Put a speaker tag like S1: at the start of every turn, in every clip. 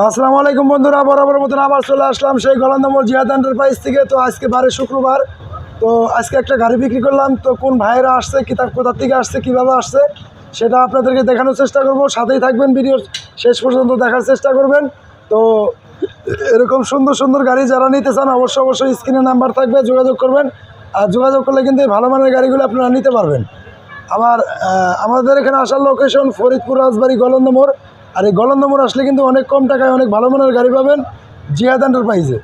S1: আসসালামু আলাইকুম বন্ধুরা, বরাবর মতন আবার চলে আসলাম সেই গলন্দমল জিয়াদ এন্টারপ্রাইজ থেকে। তো আজকে বারে শুক্রবার। তো আজকে একটা গাড়ি বিক্রি করলাম। তো কোন ভাইয়েরা আসছে কিতাব কোথার থেকে আসছে, কীভাবে আসছে, সেটা আপনাদেরকে দেখানোর চেষ্টা করব। সাথেই থাকবেন ভিডিও শেষ পর্যন্ত দেখার চেষ্টা করবেন। তো এরকম সুন্দর সুন্দর গাড়ি যারা নিতে চান অবশ্যই অবশ্যই স্ক্রিনে নাম্বার থাকবে, যোগাযোগ করবেন। আর যোগাযোগ করলে কিন্তু এই ভালো মানের গাড়িগুলো আপনারা নিতে পারবেন। আবার আমাদের এখানে আসার লোকেশন ফরিদপুর রাজবাড়ি গলন্দ মোড়। আর এই গলন্দ মোড় আসলে কিন্তু অনেক কম টাকায় অনেক ভালো মানের গাড়ি পাবেন জিয়াদ এন্টারপ্রাইজে।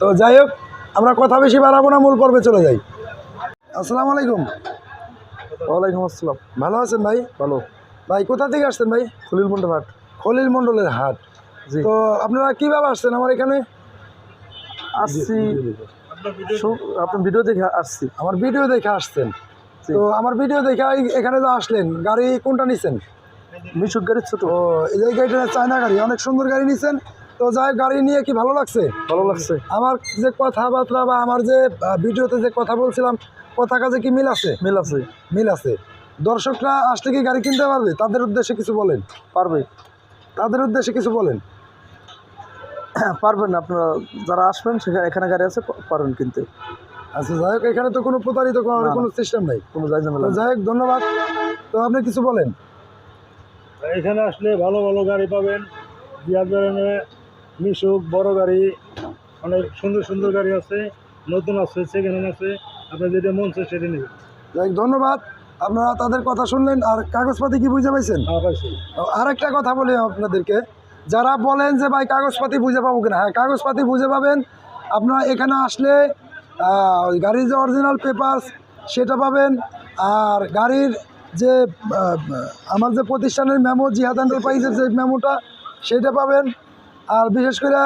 S1: তো যাই হোক আমরা কথা বেশি বাড়াবো না মূল পর্বে চলে যাই। আসসালামু আলাইকুম।
S2: ওয়ালাইকুম আসসালাম।
S1: ভালো আছেন ভাই?
S2: ভালো।
S1: ভাই কোথা থেকে আসছেন ভাই?
S2: খলিল মন্ডল হাট।
S1: খলিল মণ্ডলের হাট।
S2: জি।
S1: তো আপনারা কীভাবে আসছেন আমার এখানে?
S2: আসছি। আপনার ভিডিও দেখে আসছি।
S1: আমার ভিডিও দেখে আসছেন। তো আমার ভিডিও দেখে এখানে তো আসলেন। গাড়ি কোনটা নিছেন?
S2: মিশুক গাড়ি ছোট।
S1: এই গাড়িটা চায়না গাড়ি অনেক সুন্দর গাড়ি নিয়েছেন তো যাই গাড়ি নিয়ে কি ভালো লাগছে?
S2: ভালো লাগছে।
S1: আমার যে কথাবার্তা বা আমার যে ভিডিওতে যে কথা বলছিলাম কথা কাজে কি মিল আছে?
S2: মিল আছে।
S1: মিল আছে। দর্শকরা আসলে কি গাড়ি কিনতে পারবে? তাদের উদ্দেশ্যে কিছু বলেন।
S2: পারবে।
S1: তাদের উদ্দেশ্যে কিছু বলেন।
S2: পারবেন আপনারা যারা আসবেন সেখানে এখানে গাড়ি আছে পারবেন কিনতে।
S1: আচ্ছা যাই হোক এখানে তো কোনো প্রতারিত। কোনো সিস্টেম নাই।
S2: কোনো যাই
S1: হোক ধন্যবাদ। তো আপনি কিছু বলেন।
S3: এখানে আসলে ভালো ভালো গাড়ি পাবেন। জিয়াদ ব্র্যান্ডে মিশুক বড় গাড়ি অনেক সুন্দর সুন্দর গাড়ি আছে। নতুন আছে সেকেন্ড হ্যান্ড আছে। আপনার যেটা মন চায় সেটা নেবেন।
S1: যাই ধন্যবাদ। আপনারা তাদের কথা শুনলেন আর কাগজপাতি কি বুঝে পাইছেন?
S3: হ্যাঁ
S1: আর একটা কথা বলি আপনাদেরকে। যারা বলেন যে ভাই কাগজপাতি বুঝে পাবো কিনা? হ্যাঁ কাগজপাতি বুঝে পাবেন। আপনারা এখানে আসলে ওই গাড়ির যে অরিজিনাল পেপার সেটা পাবেন। আর গাড়ির যে আমার যে প্রতিষ্ঠানের মেমো জিহাদ এন্টারপ্রাইজের যে মেমোটা সেটা পাবেন। আর বিশেষ করে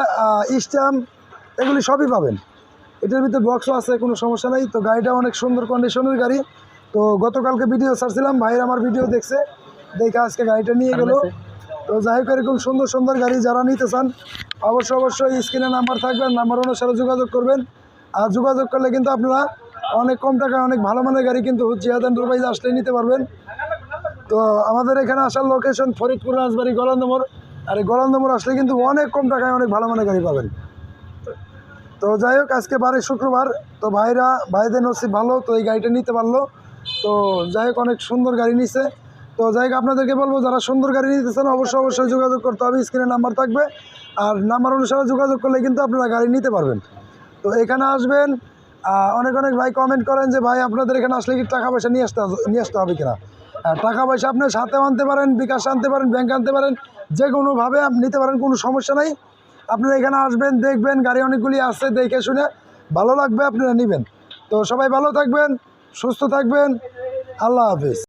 S1: স্ট্যাম্প এগুলি সবই পাবেন। এটার ভিতরে বক্সও আছে কোনো সমস্যা নেই। তো গাড়িটা অনেক সুন্দর কন্ডিশনের গাড়ি। তো গতকালকে ভিডিও ছাড়ছিলাম ভাইয়ের আমার ভিডিও দেখছে। দেখে আজকে গাড়িটা নিয়ে গেল। তো যাই হোক এরকম সুন্দর সুন্দর গাড়ি যারা নিতে চান অবশ্যই অবশ্যই স্ক্রিনে নাম্বার থাকবে নাম্বার অনুসারে যোগাযোগ করবেন। আর যোগাযোগ করলে কিন্তু আপনারা অনেক কম টাকায় অনেক ভালো মানের গাড়ি কিন্তু জিয়াদ এন্টারপ্রাইজ আসলে নিতে পারবেন। তো আমাদের এখানে আসার লোকেশন ফরিদপুর, রাজবাড়ি গলন্দমোড় আর এই গলন্দমোড় আসলে কিন্তু অনেক কম টাকায় অনেক ভালো মানের গাড়ি পাবেন। তো যাই হোক, আজকে বারে শুক্রবার। তো ভাইরা, ভাইদের নসিব ভালো, তো এই গাড়িটা নিতে পারল। তো যাই হোক, অনেক সুন্দর গাড়ি নিছে। তো যাই হোক, আপনাদেরকে বলব, যারা সুন্দর গাড়ি নিতে চান অবশ্যই অবশ্যই যোগাযোগ করতে হবে। স্ক্রিনে নাম্বার থাকবে। আর নাম্বার অনুসারে যোগাযোগ করলে কিন্তু আপনারা গাড়ি নিতে পারবেন। তো এখানে আসবেন অনেক অনেক ভাই কমেন্ট করেন যে, ভাই, আপনাদের এখানে আসলে কি টাকা পয়সা নিয়ে আসতে নিয়ে আসতে হবে কিনা? টাকা পয়সা আপনি সাথে আনতে পারেন, বিকাশ আনতে পারেন ব্যাংক আনতে পারেন যে কোনোভাবে আপনি নিতে পারেন, কোনো সমস্যা নাই। আপনারা এখানে আসবেন, দেখবেন, গাড়ি অনেকগুলি আসছে দেখে শুনে ভালো লাগবে, আপনারা নেবেন। তো সবাই ভালো থাকবেন, সুস্থ থাকবেন। আল্লাহ হাফিজ।